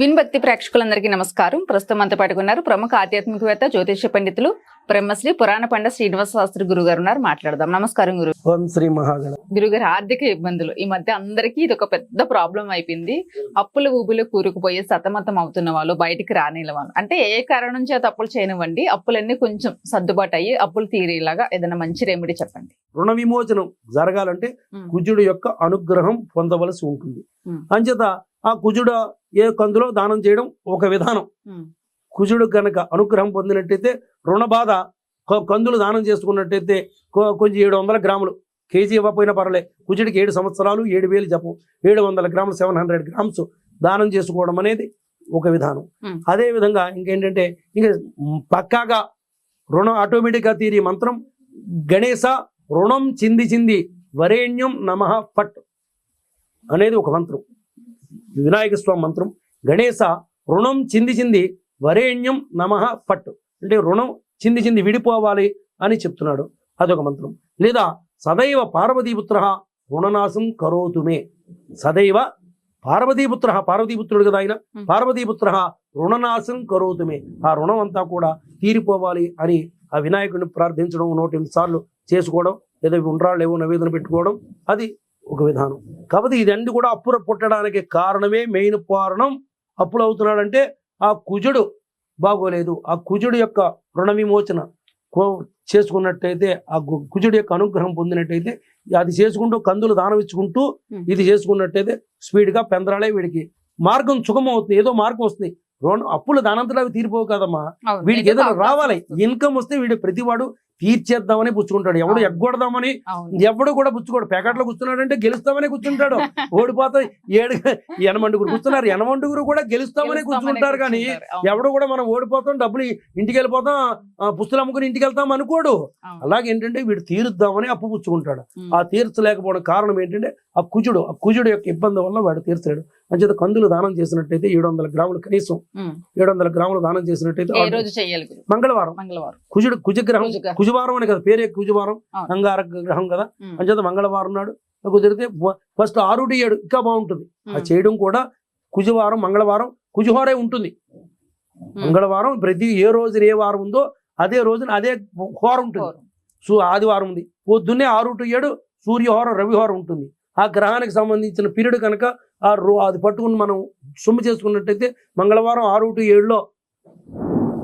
విన్భక్తి ప్రేక్షకులందరికీ నమస్కారం. ప్రస్తుతం అంత పట్టుకున్నారు ప్రముఖ ఆధ్యాత్మికవేత్త జ్యోతిష పండితులు బ్రహ్మశ్రీ పురాణ పండ శ్రీనివాస శాస్త్రి గురువు గారు ఉన్నారు. మాట్లాడదాం. నమస్కారం గురు. ఓం శ్రీ మహాగణ గురుగారు ఆర్థిక ఇబ్బందులు. ఈ మధ్య అందరికీ ఇది ఒక పెద్ద ప్రాబ్లం అయిపోయింది. అప్పుల ఊబులు కూరుకుపోయి సతమతం అవుతున్న వాళ్ళు బయటికి రానిల వాళ్ళు. అంటే ఏ కారణం చేత అప్పులు చేయనివ్వండి అప్పులన్నీ కొంచెం సర్దుబాటు అయ్యి అప్పులు తీరేలాగా ఏదైనా మంచి రెమెడీ చెప్పండి. రుణ విమోచనం జరగాలంటే కుజుడు యొక్క అనుగ్రహం పొందవలసి ఉంటుంది. అంచేత ఆ కుజుడు ఏ కందులో దానం చేయడం ఒక విధానం. కుజుడు కనుక అనుగ్రహం పొందినట్టయితే రుణ బాధ కందులు దానం చేసుకున్నట్టయితే కొంచెం ఏడు వందల గ్రాములు. కేజీ ఇవ్వకపోయినా పర్లే కుజుడికి ఏడు సంవత్సరాలు ఏడు వేలు జపం. ఏడు వందల గ్రాములు సెవెన్ హండ్రెడ్ గ్రామ్స్ దానం చేసుకోవడం అనేది ఒక విధానం. అదే విధంగా ఇంకేంటంటే ఇంక పక్కాగా రుణం ఆటోమేటిక్గా తీరి మంత్రం గణేశ రుణం చింది చింది వరేణ్యం నమ పట్ అనేది ఒక మంత్రం. వినాయక స్వామి మంత్రం. గణేశ రుణం చింది చింది వరేణ్యం నమ పట్ అంటే రుణం చింది చింది విడిపోవాలి అని చెప్తున్నాడు. అదొక మంత్రం. లేదా సదైవ పార్వతీపుత్ర రుణనాశం కరోతుమే. సదైవ పార్వతీపుత్ర పార్వతీపుత్రుడు కదా ఆయన. పార్వతీపుత్ర రుణనాశం కరోతుమే. ఆ రుణం అంతా కూడా తీరిపోవాలి అని ఆ వినాయకుడిని ప్రార్థించడం నూట ఎనిమిది సార్లు చేసుకోవడం లేదా ఉండ్రాళ్ళు ఏవో నవేదన పెట్టుకోవడం అది ఒక విధానం. కాబట్టి ఇదన్నీ కూడా అప్పుల పుట్టడానికి కారణమే మెయిన్ కారణం అప్పులు అవుతున్నాడంటే ఆ కుజుడు బాగోలేదు. ఆ కుజుడు యొక్క రుణ విమోచన చేసుకున్నట్టయితే ఆ కుజుడు యొక్క అనుగ్రహం పొందినట్టయితే అది చేసుకుంటూ కందులు దానం ఇచ్చుకుంటూ. ఇది చేసుకున్నట్టయితే స్పీడ్గా పెందరాలే వీడికి. మార్గం సుగమం అవుతుంది ఏదో మార్గం వస్తుంది. రుణ అప్పులు దానంతలో అవి తీరిపోవు కదమ్మా. వీడికి ఏదో ఏదైనా రావాలి. ఇన్కమ్ వస్తే వీడు ప్రతివాడు తీర్చేద్దామని పుచ్చుకుంటాడు. ఎవడు. ఎగ్గొడదామని. ఎవడు కూడా పుచ్చుకోడు. ప్యాకెట్లో కూర్చున్నాడంటే గెలుస్తామని కూర్చుంటాడు. ఓడిపోతే ఏడు ఎనమండుగురు కూర్చున్నారు. ఎనమండుగురు కూడా గెలుస్తామని కూర్చుంటారు కానీ. ఎవడు కూడా మనం ఓడిపోతాం డబ్బులు ఇంటికి వెళ్ళిపోతాం ఆ, పుస్తలు అమ్ముకుని ఇంటికి వెళ్తాం అనుకోడు. అలాగే ఏంటంటే వీడు తీరుద్దామని అప్పు పుచ్చుకుంటాడు. ఆ తీర్చలేకపోవడం కారణం ఏంటంటే ఆ కుజుడు ఆ కుజుడు యొక్క ఇబ్బంది వల్ల వాడు తీర్చలేడు. అంచేత కందులు దానం చేసినట్టయితే ఏడు వందల గ్రాములు కనీసం. ఏడు వందల గ్రాములు దానం చేసినట్టయితే మంగళవారం. మంగళవారం. కుజుడు కుజగ్రహం. కుజవారం అని కదా పేరే కుజవారం. అంగార గ్రహం కదా. అంచేత మంగళవారం నాడు కుదిరితే ఫస్ట్ ఆరు టు ఏడు ఇంకా బాగుంటుంది. ఆ చేయడం కూడా కుజవారం మంగళవారం కుజహోరే ఉంటుంది. మంగళవారం ప్రతి ఏ రోజు ఏ వారం ఉందో అదే రోజున అదే హోర ఉంటుంది. సో ఆదివారం ఉంది. పొద్దున్నే ఆరు టు ఏడు సూర్యహోరం రవిహోరం ఉంటుంది. ఆ గ్రహానికి సంబంధించిన పీరియడ్ కనుక ఆ రో అది పట్టుకుని మనం సొమ్ము చేసుకున్నట్టయితే మంగళవారం ఆరు టు ఏడులో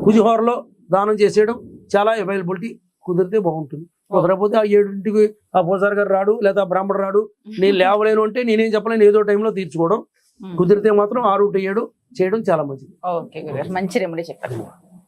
కుజహోరలో దానం చేసేయడం చాలా అవైలబిలిటీ కుదిరితే బాగుంటుంది. కుదరకపోతే ఆ ఏడింటికి ఆ పూజారి గారు రాడు లేదా బ్రాహ్మడు రాడు. నేను లేవలేను అంటే నేనేం చెప్పలేను ఏదో టైంలో తీర్చుకోవడం. కుదిరితే మాత్రం ఆరు టు ఏడు చేయడం చాలా మంచిది. ఓకే మంచి రెమెడీ చెప్పారు.